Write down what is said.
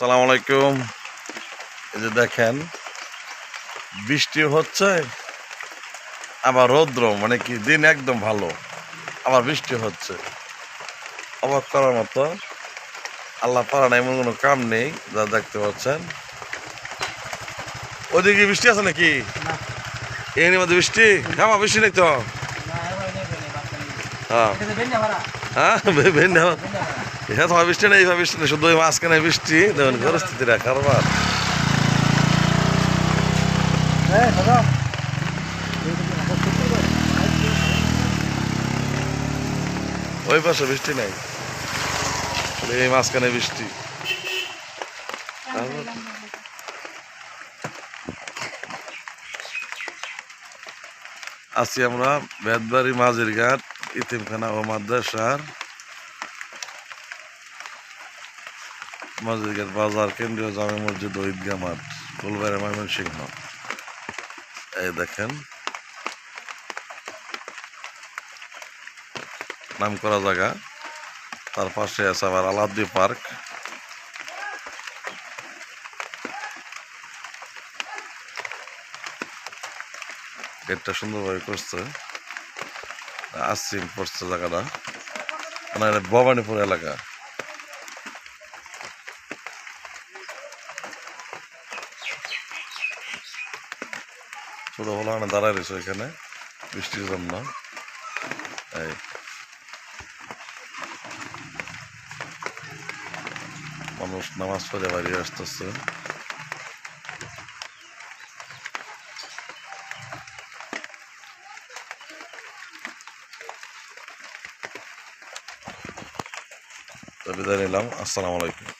সালাম আলাইকুম। এই যে দেখেন বৃষ্টি হচ্ছে আবার রৌদ্র মানে কি দিন একদম ভালো আবার বৃষ্টি হচ্ছে। অবাক করার মতো আল্লাহ পারা না এমন কোনো কাম নেই যা দেখতে পাচ্ছেন। ওইদিকে বৃষ্টি আছে নাকি? এর মধ্যে বৃষ্টি? হ্যাঁ বৃষ্টি নেই তো? নেই হ্যাঁ। এটা হ্যাঁ না। হ্যাঁ তোমার বৃষ্টি নেই এইভাবে বৃষ্টি নেই শুধু ওই মাঝখানে বৃষ্টি। দেখুন পরিস্থিতিটা কারবার। এই ওই পাশে বৃষ্টি নাই। এই মাঝখানে বৃষ্টি। আছি আমরা বেদবাড়ি মাঝের ঘাট ইতিমখানা ও মাদ্রাসার ঘাট বাজার, কেন্দ্রীয় জামে মসজিদ ও ঈদগাহ মাঠ ফুলবাড়ি ময়মনসিংহ। এই দেখেন। নাম করা জায়গা। তার পাশে আছে আবার আলাদ্দি পার্ক। গেটটা সুন্দরভাবে করছে। আসছিম পড়ছে জায়গাটা। মানে ভবানীপুর এলাকা। ছোট হলো মানে দাঁড়ায় রয়েছে এখানে বৃষ্টির জন্য এই মানুষ নামাজ পড়ে বাইরে আসতেছে তো বিদায় নিলাম আসসালামু আলাইকুম